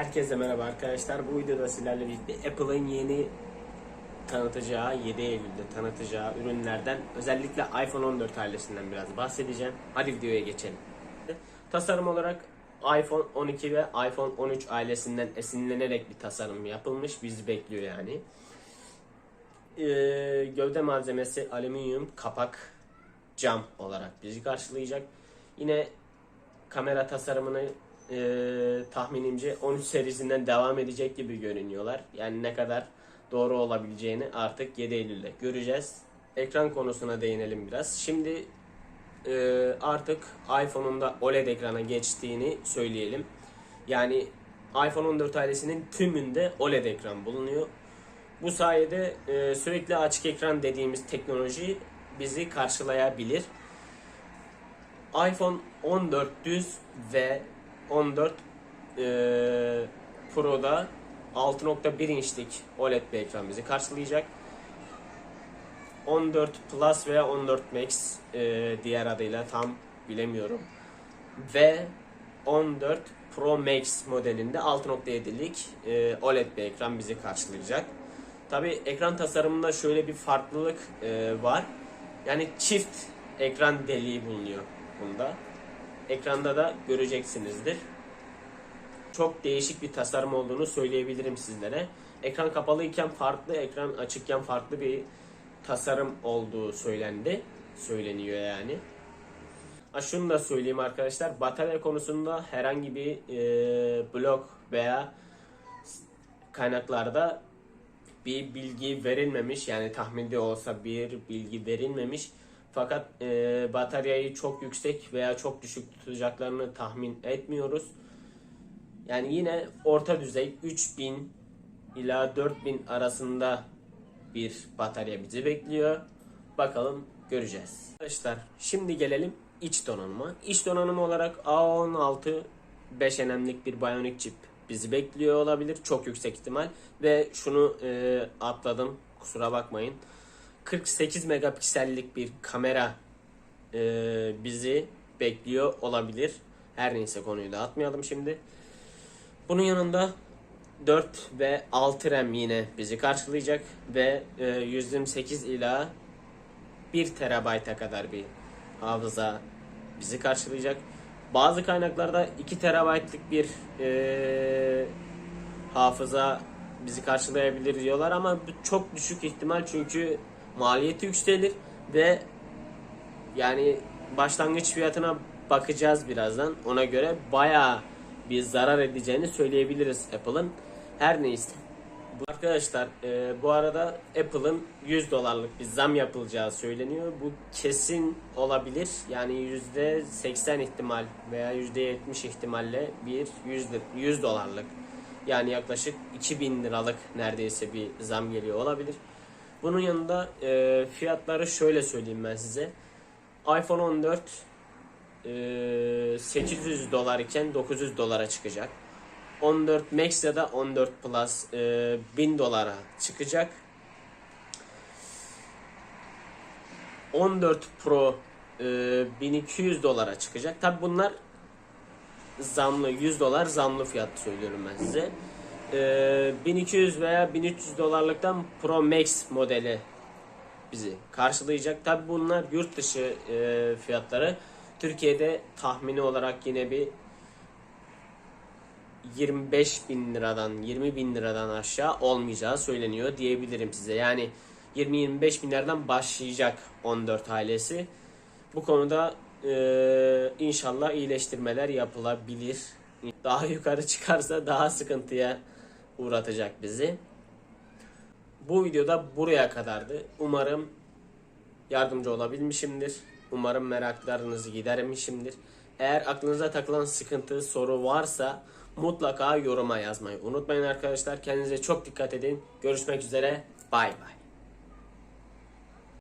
Herkese merhaba arkadaşlar. Bu videoda sizlerle birlikte Apple'ın yeni tanıtacağı, 7 Eylül'de tanıtacağı ürünlerden özellikle iPhone 14 ailesinden biraz bahsedeceğim. Hadi videoya geçelim. Tasarım olarak iPhone 12 ve iPhone 13 ailesinden esinlenerek bir tasarım yapılmış. Bizi bekliyor yani. Ee, gövde malzemesi alüminyum, kapak, cam olarak bizi karşılayacak. Yine kamera tasarımını e, tahminimce 13 serisinden devam edecek gibi görünüyorlar. Yani ne kadar doğru olabileceğini artık 7 Eylül'de göreceğiz. Ekran konusuna değinelim biraz. Şimdi e, artık iPhone'un da OLED ekrana geçtiğini söyleyelim. Yani iPhone 14 ailesinin tümünde OLED ekran bulunuyor. Bu sayede e, sürekli açık ekran dediğimiz teknoloji bizi karşılayabilir. iPhone 14 düz ve 14 e, Pro'da 6.1 inçlik OLED bir ekran bizi karşılayacak. 14 Plus veya 14 Max e, diğer adıyla tam bilemiyorum. Ve 14 Pro Max modelinde 6.7'lik e, OLED bir ekran bizi karşılayacak. Tabi ekran tasarımında şöyle bir farklılık e, var. Yani çift ekran deliği bulunuyor bunda. Ekranda da göreceksinizdir. Çok değişik bir tasarım olduğunu söyleyebilirim sizlere. Ekran kapalıyken farklı, ekran açıkken farklı bir tasarım olduğu söylendi. Söyleniyor yani. Ha şunu da söyleyeyim arkadaşlar. Batarya konusunda herhangi bir e, blok veya kaynaklarda bir bilgi verilmemiş. Yani tahminde olsa bir bilgi verilmemiş. Fakat e, bataryayı çok yüksek veya çok düşük tutacaklarını tahmin etmiyoruz. Yani yine orta düzey 3000 ila 4000 arasında bir batarya bizi bekliyor. Bakalım göreceğiz. Arkadaşlar şimdi gelelim iç donanıma. İç donanım olarak A16 5 NM'lik bir Bionic chip bizi bekliyor olabilir. Çok yüksek ihtimal. Ve şunu e, atladım. Kusura bakmayın. 48 megapiksellik bir kamera e, bizi bekliyor olabilir. Her neyse konuyu da atmayalım şimdi. Bunun yanında 4 ve 6 RAM yine bizi karşılayacak ve e, 128 ila 1 terabayta kadar bir hafıza bizi karşılayacak. Bazı kaynaklarda 2 terabaytlık bir e, hafıza bizi karşılayabilir diyorlar ama bu çok düşük ihtimal çünkü maliyeti yükselir ve yani başlangıç fiyatına bakacağız birazdan. Ona göre bayağı bir zarar edeceğini söyleyebiliriz Apple'ın. Her neyse. Arkadaşlar e, bu arada Apple'ın 100 dolarlık bir zam yapılacağı söyleniyor. Bu kesin olabilir. Yani %80 ihtimal veya %70 ihtimalle bir 100, 100 dolarlık yani yaklaşık 2000 liralık neredeyse bir zam geliyor olabilir. Bunun yanında e, fiyatları şöyle söyleyeyim ben size. iPhone 14 e, 800 dolar iken 900 dolara çıkacak. 14 Max ya da 14 Plus e, 1000 dolara çıkacak. 14 Pro e, 1200 dolara çıkacak. Tabi bunlar zamlı 100 dolar zamlı fiyat söylüyorum ben size. Ee, 1200 veya 1300 dolarlıktan Pro Max modeli bizi karşılayacak. Tabi bunlar yurt dışı e, fiyatları. Türkiye'de tahmini olarak yine bir 25 bin liradan 20 bin liradan aşağı olmayacağı söyleniyor diyebilirim size. Yani 20-25 bin liradan başlayacak 14 ailesi. Bu konuda ee, inşallah iyileştirmeler yapılabilir. Daha yukarı çıkarsa daha sıkıntıya uğratacak bizi. Bu videoda buraya kadardı. Umarım yardımcı olabilmişimdir. Umarım meraklarınızı gidermişimdir. Eğer aklınıza takılan sıkıntı, soru varsa mutlaka yoruma yazmayı unutmayın arkadaşlar. Kendinize çok dikkat edin. Görüşmek üzere. Bay bay.